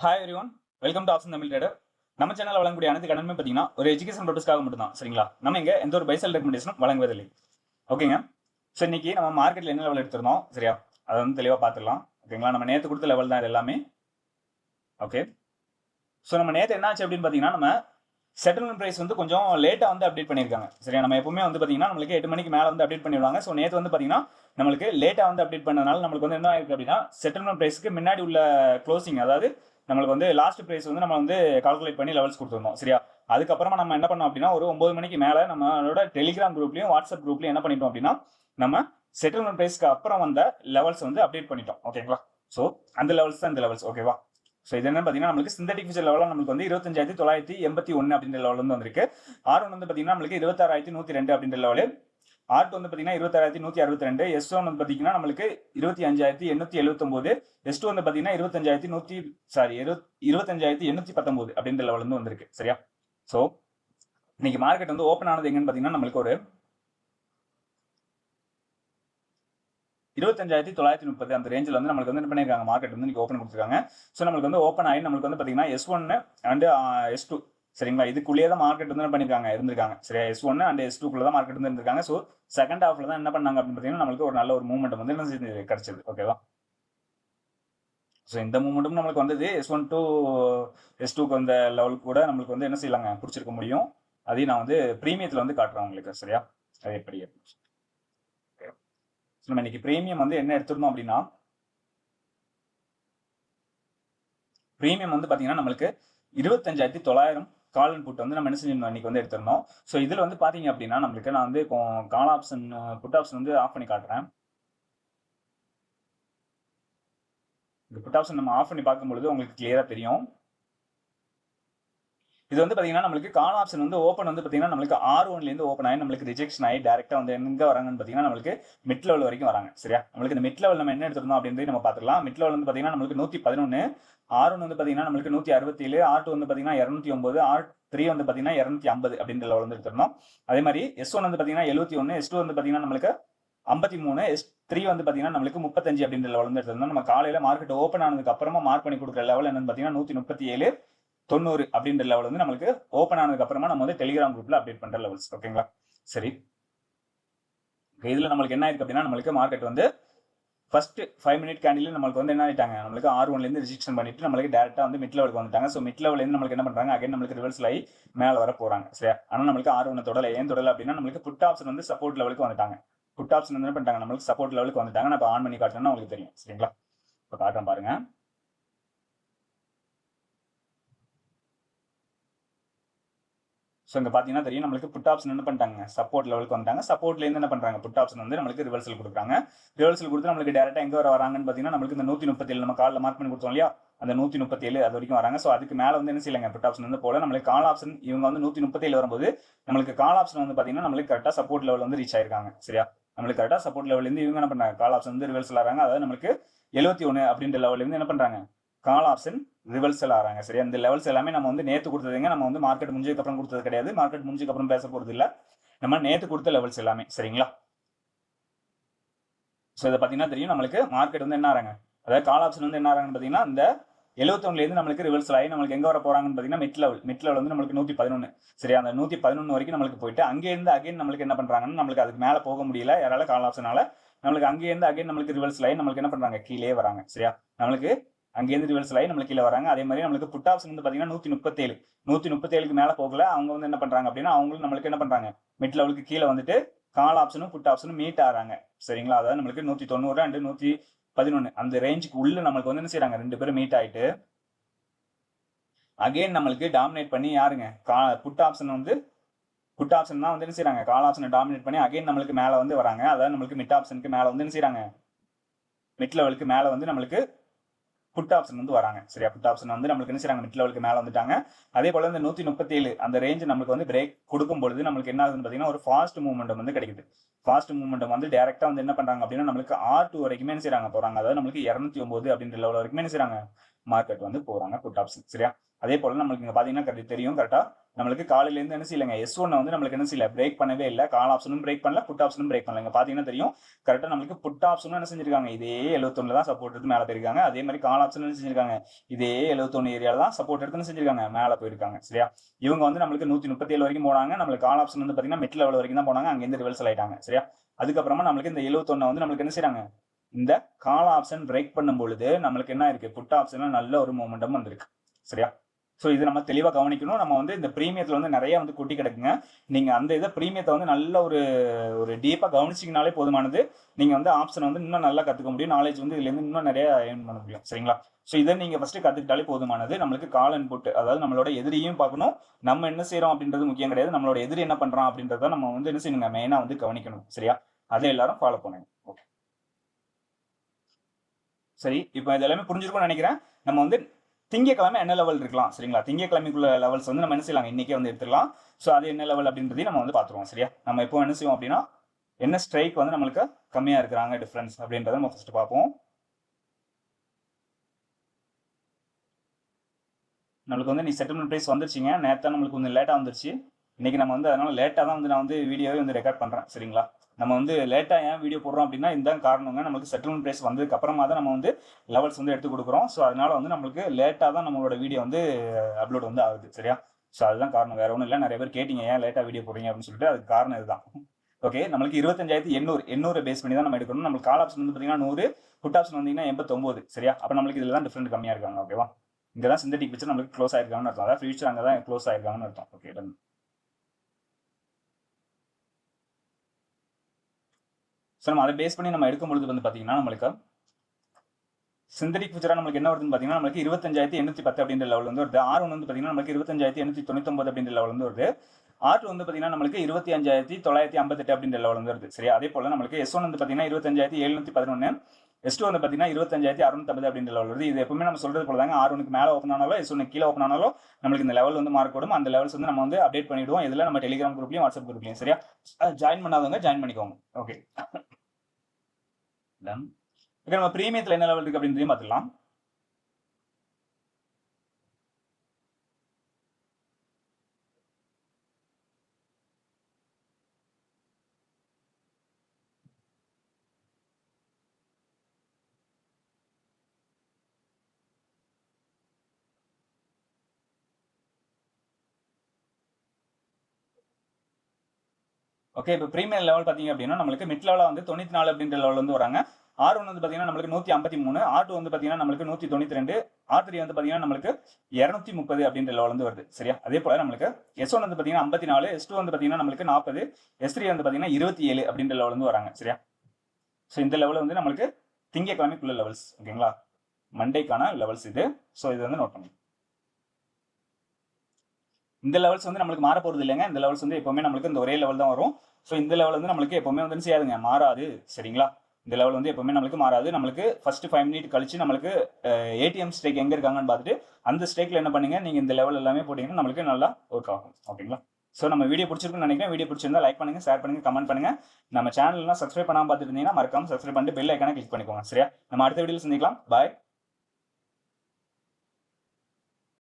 Hi everyone welcome to option Tamil trader நம்ம channel வழங்கக்கூடிய அனைத்து கடனுமே பார்த்தீங்கன்னா ஒரு எஜுகேஷன் பர்பஸ்க்காக மட்டும்தான் சரிங்களா? நம்ம இங்கே எந்த ஒரு பைசல் ரெக்கமெண்டேஷனும் வழங்குவதில்லை. ஓகேங்க ஸோ இன்னைக்கு நம்ம மார்க்கெட்டில் என்ன லெவல் எடுத்திருந்தோம் சரியா? அதை வந்து தெளிவாக பார்த்துடலாம். ஓகேங்களா நம்ம நேற்று கொடுத்த லெவல் தான் இது எல்லாமே. ஓகே ஸோ நம்ம நேற்று என்னாச்சு அப்படின்னு பார்த்தீங்கன்னா நம்ம செட்டில்மெண்ட் ப்ரைஸ் வந்து கொஞ்சம் லேட்டாக வந்து அப்டேட் பண்ணியிருக்காங்க சரியா? நம்ம எப்பவுமே வந்து பார்த்தீங்கன்னா நம்மளுக்கு எட்டு மணிக்கு மேலே வந்து அப்டேட் பண்ணிடுவாங்க. ஸோ நேற்று வந்து பார்த்தீங்கன்னா நம்மளுக்கு லேட்டாக வந்து அப்டேட் பண்ணனால நம்மளுக்கு வந்து என்ன ஆயிருக்கு அப்படின்னா செட்டில்மெண்ட் ப்ரைஸ்க்கு முன்னாடி உள்ள க்ளோசிங் அதாவது நம்மளுக்கு வந்து லாஸ்ட் ப்ரைஸ் வந்து நம்ம வந்து கால்குலேட் பண்ணி லெவல்ஸ் கொடுத்துருந்தோம் சரியா? அதுக்கப்புறமா நம்ம என்ன பண்ணோம் அப்படின்னா ஒரு ஒன்பது மணிக்கு மேலே நம்மளோட டெலிகிராம் குரூப்லையும் வாட்ஸ்அப் குரூப்லையும் என்ன பண்ணிட்டோம் அப்படின்னா நம்ம செட்டில்மெண்ட் ப்ரைஸ்க்கு அப்புறம் வந்த லெவல்ஸ் வந்து அப்டேட் பண்ணிட்டோம் ஓகேங்களா ஸோ அந்த லெவல்ஸ் தான் இந்த லெவல்ஸ் ஓகேவா ஸோ இது என்ன பார்த்தீங்கன்னா நம்மளுக்கு சிந்தட்டிக் ஃபியூச்சர் லெவலில் நம்மளுக்கு வந்து இருபத்தஞ்சாயிரத்தி தொள்ளாயிரத்தி எண்பத்தி ஒன்று அப்படின்ற லெவல் வந்து வந்திருக்கு. ஆர் ஒன் வந்து பார்த்தீங்கன்னா நம்மளுக்கு இருபத்தாறாயிரத்தி நூற்றி ரெண்டு அப்படின்ற லெவலு ஆர்ட் வந்து பார்த்தீங்கன்னா இருபத்தாயிரத்தி நூற்றி அறுபத்தி ரெண்டு எஸ் ஒன் வந்து பார்த்தீங்கன்னா நம்மளுக்கு இருபத்தி அஞ்சாயிரத்தி எண்ணூற்றி எழுபத்தொம்போது எஸ் டூ வந்து பார்த்தீங்கன்னா இருபத்தஞ்சாயிரத்தி நூற்றி சாரி இருபத் இருபத்தஞ்சாயிரத்தி எண்ணூற்றி பத்தொம்போது அப்படின்ற லெவல் வந்து வந்திருக்கு சரியா? ஸோ இன்னைக்கு மார்க்கெட் வந்து ஓப்பன் ஆனது எங்கன்னு பார்த்தீங்கன்னா நம்மளுக்கு ஒரு இருபத்தஞ்சாயிரத்தி தொள்ளாயிரத்தி முப்பது அந்த ரேஞ்சில் வந்து நம்மளுக்கு வந்து என்ன பண்ணியிருக்காங்க மார்க்கெட் வந்து இன்னைக்கு ஓப்பன் கொடுத்துருக்காங்க. ஸோ நம்மளுக்கு வந்து ஓப்பன் ஆகி நம்மளுக்கு வந்து பார்த்தீங்கன்னா எஸ் ஒன்னு அண்டு எஸ் uh, டூ சரிங்களா? இதுக்குள்ளேயே தான் மார்க்கெட் வந்து பண்ணியிருக்காங்க பண்ணிருக்காங்க? இருந்திருக்காங்க. சரியா எஸ் ஒன் அண்ட் எஸ் டூக்குள்ள தான் மார்க்கெட் வந்து இருந்திருக்காங்க. ஸோ செகண்ட் ஹாஃப்ல தான் என்ன பண்ணாங்க அப்படின்னு பார்த்தீங்கன்னா நம்மளுக்கு ஒரு நல்ல ஒரு மூவ்மெண்ட் வந்து என்ன செஞ்சு கிடைச்சது. ஓகேவா ஸோ இந்த மூமெண்ட்டும் நம்மளுக்கு வந்தது. எஸ் ஒன் டூ எஸ் டூக்கு வந்த லெவலுக்கு கூட நம்மளுக்கு வந்து என்ன செய்யலாங்க? பிடிச்சிருக்க முடியும். அதையும் நான் வந்து ப்ரீமியத்தில் வந்து காட்டுறேன் உங்களுக்கு. சரியா? அது எப்படி ஸோ நம்ம இன்னைக்கு ப்ரீமியம் வந்து என்ன எடுத்துருந்தோம் அப்படின்னா ப்ரீமியம் வந்து பார்த்தீங்கன்னா நம்மளுக்கு இருபத்தஞ்சாயிரத்தி தொள்ளாயிரம் கால் அண்ட் புட் வந்து நம்ம என்ன செஞ்சிருந்தோம் இன்னைக்கு வந்து எடுத்திருந்தோம் ஸோ இதில் வந்து பார்த்தீங்க அப்படின்னா நம்மளுக்கு நான் வந்து கால் ஆப்ஷன் புட் ஆப்ஷன் வந்து ஆஃப் பண்ணி காட்டுறேன். இந்த புட் ஆப்ஷன் நம்ம ஆஃப் பண்ணி பார்க்கும்பொழுது உங்களுக்கு கிளியராக தெரியும். இது வந்து பார்த்தீங்கன்னா நம்மளுக்கு கால் ஆப்ஷன் வந்து ஓப்பன் வந்து பார்த்தீங்கன்னா நம்மளுக்கு ஆர் ஒன்லேருந்து ஓப்பன் ஆகி நம்மளுக்கு ரிஜெக்ஷன் ஆகி டேரெக்டாக வந்து எங்கே வராங்கன்னு பார்த்தீங்கன்னா நம்மளுக்கு மிட் லெவல் வரைக்கும் வராங்க. சரியா? நம்மளுக்கு இந்த மிட் லெவல் நம்ம என்ன எடுத்துருந்தோம் அப்படின்னு நம்ம பார்த்துக்கலாம். மிட் லெவல் வந்து பார்த்தீங்கன்னா நம்மளுக்கு நூற்றி பதினொன்று ஆர் ஒன் வந்து பார்த்தீங்கன்னா நம்மளுக்கு நூற்றி அறுபத்தேழு ஆர் டூ வந்து பார்த்தீங்கன்னா இரநூத்தி ஒம்பது ஆர் த்ரீ வந்து பார்த்தீங்கன்னா இரநூத்தி ஐம்பது அப்படின்ற லெவல் வந்து எடுத்துருந்தோம் அதே மாதிரி எஸ் ஒன் வந்து பார்த்தீங்கன்னா எழுபத்தி ஒன்று எஸ் டூ வந்து பார்த்தீங்கன்னா நம்மளுக்கு ஐம்பத்தி மூணு எஸ் த்ரீ வந்து பார்த்தீங்கன்னா நம்மளுக்கு முப்பத்தஞ்சு அப்படின்ற லெவல் வந்து எடுத்திருந்தோம் நம்ம காலையில் மார்க்கெட் ஓப்பன் ஆனதுக்கு அப்புறமா மார்க் பண்ணி கொடுக்குற லெவல் என்னன்னு பார்த்தீங்கன்னா நூற்றி முப்பத்தி ஏழு தொண்ணூறு அப்படின்ற லெவல் வந்து நம்மளுக்கு ஓப்பன் ஆனதுக்கு அப்புறமா நம்ம வந்து டெலிகிராம் குரூப்ல அப்டேட் பண்ற லெவல்ஸ் ஓகேங்களா சரி. இதுல நம்மளுக்கு என்ன இருக்கு அப்படின்னா நம்மளுக்கு மார்க்கெட் வந்து ஃபர்ஸ்ட் ஃபைவ் மினிட் கேண்டில் நம்மளுக்கு வந்து என்ன ஆயிட்டாங்க? நம்மளுக்கு ஆர் ஒன்லேருந்து ரிஜெக்ஷன் பண்ணிட்டு நம்மளுக்கு டேரக்டா வந்து மிட் லெவலுக்கு வந்துட்டாங்க. ஸோ மிட் லெவலேருந்து நம்மளுக்கு என்ன பண்ணுறாங்க அகைன் நம்மளுக்கு ரிவர்ஸ் ஆகி மேலே வர போறாங்க சரியா? ஆனால் நம்மளுக்கு ஆர் ஒன்று தொடல. ஏன் தொடல அப்படின்னா நம்மளுக்கு புட் ஆப்ஷன் வந்து சப்போர்ட் லெவலுக்கு வந்துட்டாங்க. புட் ஆப்ஷன் வந்து என்ன பண்ணிட்டாங்க? நம்மளுக்கு சப்போர்ட் லெவலுக்கு வந்துட்டாங்க. நான் இப்போ ஆன் பண்ணி காட்டணும்னா உங்களுக்கு தெரியும் சரிங்களா? இப்போ காட்டுறேன் பாருங்க. ஸோ இங்கே பார்த்தீங்கன்னா தெரியும் நம்மளுக்கு புட் ஆப்ஷன் என்ன பண்ணிட்டாங்க? சப்போர்ட் லெவலுக்கு வந்துட்டாங்க. சப்போர்ட்லேருந்து என்ன பண்ணுறாங்க புட் ஆப்ஷன் வந்து நம்மளுக்கு ரிவர்சல் கொடுக்குறாங்க. ரிவர்சல் கொடுத்து நம்மளுக்கு டேரெக்டாக எங்கே வர வராங்கன்னு பார்த்தீங்கன்னா நம்மளுக்கு இந்த நூற்றி முப்பத்தேழு நம்ம காலில் மார்க் பண்ணி கொடுத்தோம் இல்லையா? அந்த நூற்றி முப்பத்தேழு அது வரைக்கும் வராங்க. ஸோ அதுக்கு மேலே வந்து என்ன செய்யலங்க? புட் ஆப்ஷன் வந்து போல நம்மளுக்கு கால் ஆப்ஷன் இவங்க வந்து நூற்றி முப்பத்தேழு வரும்போது நம்மளுக்கு கால் ஆப்ஷன் வந்து பார்த்தீங்கன்னா நம்மளுக்கு கரெக்டாக சப்போர்ட் லெவல் வந்து ரீச் ஆயிருக்காங்க. சரியா? நம்மளுக்கு கரெக்டாக சப்போர்ட் லெவல்லேருந்து இவங்க என்ன பண்ணுறாங்க கால் ஆப்ஷன் வந்து ரிவர்சல் ஆகிறாங்க. அதாவது நம்மளுக்கு எழுபத்தி ஒன்று அப்படின்ற லெவல்லேருந்து என்ன பண்ணுறாங்க கால் ஆப்ஷன் ரிவர்சல் ஆகிறாங்க சரி அந்த லெவல்ஸ் எல்லாமே நம்ம வந்து நேற்று கொடுத்ததுங்க நம்ம வந்து மார்க்கெட் முடிஞ்சதுக்கு அப்புறம் கொடுத்தது கிடையாது. மார்க்கெட் முடிஞ்சதுக்கு அப்புறம் பேச போகிறது இல்லை. நம்ம நேற்று கொடுத்த லெவல்ஸ் எல்லாமே. சரிங்களா? ஸோ இதை பார்த்தீங்கன்னா தெரியும். நம்மளுக்கு மார்க்கெட் வந்து என்ன ஆறாங்க? அதாவது கால் ஆப்ஷன் வந்து என்ன ஆறாங்கன்னு பார்த்தீங்கன்னா இந்த எழுபத்தொன்னுலேருந்து நம்மளுக்கு ரிவர்சல் ஆகி நம்மளுக்கு எங்கே வர போகிறாங்கன்னு பார்த்தீங்கன்னா மிட் லெவல் மிட் லெவல் வந்து நம்மளுக்கு நூற்றி பதினொன்று சரி அந்த நூற்றி பதினொன்று வரைக்கும் நம்மளுக்கு போயிட்டு அங்கேருந்து அகைன் நம்மளுக்கு என்ன பண்ணுறாங்கன்னு நம்மளுக்கு அதுக்கு மேலே போக முடியல. யாரால கால் ஆப்ஷனால நம்மளுக்கு அங்கேருந்து அகைன் நம்மளுக்கு ரிவர்சல் ஆகி நம்மளுக்கு என்ன பண்ணுறாங்க கீழே வராங்க. சரியா? நம்மளுக்கு அங்கேருந்து ரிவர்சல் ஆகி நம்மளுக்கு கீழே வராங்க அதே மாதிரி நம்மளுக்கு புட் ஆப்ஷன் வந்து பார்த்தீங்கன்னா நூற்றி முப்பத்தேழு. நூற்றி முப்பத்தேழுக்கு மேலே போகல. அவங்க வந்து என்ன பண்ணுறாங்க அப்படின்னா அவங்களும் நம்மளுக்கு என்ன பண்ணுறாங்க மிட் லெவலுக்கு கீழே வந்துட்டு கால் ஆப்ஷனும் புட் ஆப்ஷனும் மீட் ஆகிறாங்க. சரிங்களா? அதாவது நம்மளுக்கு நூற்றி தொண்ணூறு அண்டு நூற்றி பதினொன்று அந்த ரேஞ்சுக்கு உள்ள நம்மளுக்கு வந்து என்ன செய்யறாங்க ரெண்டு பேரும் மீட் ஆகிட்டு அகைன் நம்மளுக்கு டாமினேட் பண்ணி யாருங்க? கா புட் ஆப்ஷன் வந்து புட் ஆப்ஷன் தான் வந்து என்ன செய்யறாங்க கால் ஆப்ஷனை டாமினேட் பண்ணி அகைன் நம்மளுக்கு மேலே வந்து வராங்க. அதாவது நம்மளுக்கு மிட் ஆப்ஷனுக்கு மேலே வந்து என்ன செய்யறாங்க மிட் லெவலுக்கு மேலே வந்து நம்மளுக்கு புட் ஆப்ஷன் வந்து வராங்க. சரியா? புட் ஆப்ஷன் வந்து நம்மளுக்கு என்ன செய்யறாங்க மிட் லெவலுக்கு மேலே வந்துட்டாங்க. அதே போல இந்த நூற்றி முப்பத்தேழு அந்த ரேஞ்ச் நம்மளுக்கு வந்து பிரேக் கொடுக்கும் பொழுது நம்மளுக்கு என்ன ஆகுதுன்னு பார்த்தீங்கன்னா ஒரு ஃபாஸ்ட் மூவ்மெண்ட் வந்து கிடைக்குது. ஃபாஸ்ட் மூவ்மெண்ட் வந்து டேரக்டா வந்து என்ன பண்றாங்க அப்படின்னா நம்மளுக்கு ஆர் டூ வரைக்குமே என்ன செய்யறாங்க போறாங்க. அதாவது நம்மளுக்கு இரநூத்தி ஒன்பது அப்படின்ற லெவல் வரைக்குமே என்ன செய்யறாங்க மார்க்கெட் வந்து போறாங்க புட் ஆப்ஷன் சரியா? அதே போல் நம்மளுக்கு இங்கே பார்த்தீங்கன்னா கரெக்ட் தெரியும் கரெக்டாக நம்மளுக்கு காலையிலேருந்து என்ன செய்யலைங்க? எஸ் ஒன்னை வந்து நம்மளுக்கு என்ன செய்யல? பிரேக் பண்ணவே இல்லை. கால் ஆப்ஷனும் பிரேக் பண்ணல புட் ஆப்ஷனும் பிரேக் பண்ணல. இங்கே பார்த்தீங்கன்னா தெரியும் கரெக்டாக நம்மளுக்கு புட் ஆப்ஷனும் என்ன செஞ்சிருக்காங்க? இதே எழுபத்தொன்னு தான் சப்போர்ட் எடுத்து மேலே போயிருக்காங்க. அதே மாதிரி கால் ஆப்ஷன் என்ன செஞ்சிருக்காங்க? இதே எழுபத்தொன்னு ஏரியாவில் தான் சப்போர்ட் எடுத்து என்ன செஞ்சிருக்காங்க? மேலே போயிருக்காங்க. சரியா? இவங்க வந்து நம்மளுக்கு நூற்றி முப்பத்தி ஏழு வரைக்கும் போனாங்க. நம்மளுக்கு கால் ஆப்ஷன் வந்து பார்த்தீங்கன்னா மிட் லெவல் வரைக்கும் தான் போனாங்க. அங்கேருந்து ரிவல்ஸ் ஆயிட்டாங்க. சரியா? அதுக்கப்புறமா நம்மளுக்கு இந்த எழுபத்தொன்னு வந்து நம்மளுக்கு என்ன செய்யறாங்க இந்த கால் ஆப்ஷன் பிரேக் பண்ணும் பொழுது நம்மளுக்கு என்ன இருக்கு? புட் ஆப்ஷன்ல நல்ல ஒரு மூமெண்டம் வந்திருக்கு. சரியா? ஸோ இது நம்ம தெளிவாக கவனிக்கணும். நம்ம வந்து இந்த ப்ரீமியத்தில் வந்து நிறையா வந்து குட்டி கிடக்குங்க. நீங்கள் அந்த இதை ப்ரீமியத்தை வந்து நல்ல ஒரு ஒரு டீப்பாக கவனிச்சிங்கனாலே போதுமானது. நீங்கள் வந்து ஆப்ஷன் வந்து இன்னும் நல்லா கற்றுக்க முடியும். நாலேஜ் வந்து இதுலேருந்து இன்னும் நிறையா ஏர்ன் பண்ண முடியும். சரிங்களா? ஸோ இதை நீங்கள் ஃபஸ்ட்டு கற்றுக்கிட்டாலே போதுமானது. நம்மளுக்கு கால் அண்ட் அதாவது நம்மளோட எதிரியும் பார்க்கணும். நம்ம என்ன செய்கிறோம் அப்படின்றது முக்கியம் கிடையாது. நம்மளோட எதிரி என்ன பண்ணுறோம் அப்படின்றத நம்ம வந்து என்ன செய்யணுங்க? மெயினாக வந்து கவனிக்கணும். சரியா? அதை எல்லாரும் ஃபாலோ பண்ணுங்க. ஓகே சரி இப்போ இது எல்லாமே புரிஞ்சிருக்கும்னு நினைக்கிறேன். நம்ம வந்து திங்கக்கிழமை என்ன லெவல் இருக்கலாம் சரிங்களா? திங்கக்கிழமைக்குள்ள லெவல்ஸ் வந்து நம்ம என்ன செய்யலாம்? இன்றைக்கே வந்து எடுத்துக்கலாம் ஸோ அது என்ன லெவல் அப்படின்றதையும் நம்ம வந்து பார்த்துருவோம் சரியா? நம்ம எப்போ என்ன செய்வோம் அப்படின்னா என்ன ஸ்ட்ரைக் வந்து நம்மளுக்கு கம்மியாக இருக்கிறாங்க டிஃப்ரென்ஸ் அப்படின்றத நம்ம ஃபஸ்ட்டு பார்ப்போம். நம்மளுக்கு வந்து நீ செட்டில்மெண்ட் ப்ரைஸ் வந்துருச்சுங்க. நேற்று நம்மளுக்கு கொஞ்சம் லேட்டாக வந்துருச்சு. இன்னைக்கு நம்ம வந்து அதனால லேட்டாக தான் வந்து நான் வந்து வீடியோவே வந்து ரெக்கார்ட் பண்ணுறேன் சரிங்களா? நம்ம வந்து லேட்டாக ஏன் வீடியோ போடுறோம் அப்படின்னா இதுதான் காரணங்க. நம்மளுக்கு செட்டில்மெண்ட் ப்ரைஸ் வந்ததுக்கு அப்புறமா தான் நம்ம வந்து லெவல்ஸ் வந்து எடுத்து கொடுக்குறோம். ஸோ அதனால வந்து நம்மளுக்கு லேட்டாக தான் நம்மளோட வீடியோ வந்து அப்லோட் வந்து ஆகுது சரியா? ஸோ அதுதான் காரணம். வேற ஒன்றும் இல்லை. நிறைய பேர் கேட்டீங்க ஏன் லேட்டாக வீடியோ போடுறீங்க? அப்படின்னு சொல்லிட்டு அதுக்கு காரணம் இதுதான். ஓகே நம்மளுக்கு இருபத்தஞ்சாயிரத்தி எண்ணூறு எண்ணூறு பேஸ் பண்ணி தான் நம்ம எடுக்கணும். நம்மளுக்கு கால் ஆப்ஷன் வந்து பார்த்தீங்கன்னா நூறு ஃபுட் ஆப்ஷன் வந்தீங்கன்னா எண்பத்தொம்போது சரியா? அப்போ நம்மளுக்கு இதில் தான் டிஃப்ரெண்ட் கம்மியாக இருக்காங்க ஓகேவா இங்கே தான் சிந்தட்டிக் பிக்சர் நம்மளுக்கு க்ளோஸ் ஆயிருக்காங்கன்னு அர்த்தம். அதாவது ஃபியூச்சர் அங்கே தான் க்ளோஸ் ஆயிருக்காங்கன்னு அர்த்தம். ஓகே ஸோ நம்ம அதை பேஸ் பண்ணி நம்ம எடுக்கும் பொழுது வந்து பார்த்தீங்கன்னா நம்மளுக்கு சிந்தடிக் ஃபியூச்சராக நம்மளுக்கு என்ன வருதுன்னு பார்த்தீங்கன்னா நம்மளுக்கு இருபத்தஞ்சாயிரத்தி எண்ணூற்றி பத்து அப்படின்ற லெவல் வந்து வருது. ஆர் ஒன்று வந்து பார்த்தீங்கன்னா நம்மளுக்கு இருபத்தஞ்சாயிரத்தி எண்ணூற்றி தொண்ணூத்தொம்பது அப்படின்ற லெவல் வந்து வருது. ஆர் வந்து பார்த்தீங்கன்னா நம்மளுக்கு இருபத்தி அஞ்சாயிரத்தி தொள்ளாயிரத்தி ஐம்பத்தெட்டு அப்படின்ற லெவல் வந்து வருது. சரி அதே போல் நம்மளுக்கு எஸ் ஒன் வந்து பார்த்தீங்கன்னா இருபத்தஞ்சாயிரத்தி எழுநூற்றி பதினொன்று எஸ் டூ வந்து பார்த்தீங்கன்னா இருபத்தஞ்சாயிரத்தி அறுநூத்தம்பது அப்படின்ற லெவல் வருது. இது எப்பவுமே நம்ம சொல்றது போல தாங்க. ஆர் ஒனுக்கு மேலே ஓப்பன் ஆனாலும் எஸ் ஒன்று கீழே ஓப்பன் ஆனாலும் நம்மளுக்கு இந்த லெவல் வந்து மார்க் வரும் அந்த லெவல்ஸ் வந்து நம்ம வந்து அப்டேட் பண்ணிவிடுவோம் இதில் நம்ம டெலிகிராம் குரூப்லையும் வாட்ஸ்அப் குரூப்லையும் சரியா? ஜாயின் பண்ணாதவங்க ஜாயின் பண்ணிக்கோங்க. ஓகே டன் ஓகே நம்ம ப்ரீமியத்தில் என்ன லெவல் இருக்கு அப்படின்றதையும் பார்த்துக்கலாம் ஓகே இப்போ ப்ரீமியர் லெவல் பார்த்தீங்க அப்படின்னா நம்மளுக்கு மிட் லெவலில் வந்து தொண்ணூற்றி நாலு அப்படின்ற லெவல் வந்து வராங்க. ஆர் ஒன் வந்து பார்த்தீங்கன்னா நம்மளுக்கு நூற்றி ஐம்பத்தி மூணு ஆர் டூ வந்து பார்த்தீங்கன்னா நம்மளுக்கு நூற்றி தொண்ணூற்றி ரெண்டு ஆர் த்ரீ வந்து பார்த்தீங்கன்னா நம்மளுக்கு இரநூத்தி முப்பது அப்படின்ற லெவல் வந்து வருது. சரியா? அதே போல் நம்மளுக்கு எஸ் ஒன் வந்து பார்த்தீங்கன்னா ஐம்பத்தி நாலு எஸ் டூ வந்து பார்த்தீங்கன்னா நம்மளுக்கு நாற்பது எஸ் த்ரீ வந்து பார்த்தீங்கன்னா இருபத்தி ஏழு அப்படின்ற லெவல் வந்து வராங்க. சரியா? ஸோ இந்த லெவல் வந்து நம்மளுக்கு திங்கக்கிழமைக்குள்ள லெவல்ஸ் ஓகேங்களா மண்டேக்கான லெவல்ஸ் இது. ஸோ இது வந்து நோட் பண்ணி இந்த லெவல்ஸ் வந்து நம்மளுக்கு மாற போகிறது இல்லைங்க. இந்த லெவல்ஸ் வந்து எப்பவுமே நம்மளுக்கு இந்த ஒரே லெவல் தான் வரும். ஸோ இந்த லெவல் வந்து நம்மளுக்கு எப்பவுமே வந்து செய்யாதுங்க. மாறாது. சரிங்களா? இந்த லெவல் வந்து எப்பவுமே நம்மளுக்கு மாறாது. நம்மளுக்கு ஃபர்ஸ்ட் ஃபைவ் மினிட் கழிச்சு நம்மளுக்கு ஏடிஎம் ஸ்டேக் எங்கே இருக்காங்கன்னு பார்த்துட்டு அந்த ஸ்டேக்கில் என்ன பண்ணுங்க? நீங்கள் இந்த லெவல் எல்லாமே போட்டிங்கன்னா நம்மளுக்கு நல்லா ஒர்க் ஆகும். ஓகேங்களா? ஸோ நம்ம வீடியோ பிடிச்சிருக்குன்னு நினைக்கிறேன். வீடியோ பிடிச்சிருந்தா லைக் பண்ணுங்க ஷேர் பண்ணுங்க கமெண்ட் பண்ணுங்க. நம்ம சேனல்லாம் சப்ஸ்கிரைப் பண்ணாமல் பார்த்துட்டு இருந்தீங்கன்னா மறக்காம சப்ஸ்கிரைப் பண்ணிட்டு பெல் ஐக்கான கிளிக் பண்ணிக்கோங்க. சரியா? நம்ம அடுத்த வீடியோவில் சந்திக்கலாம். பாய்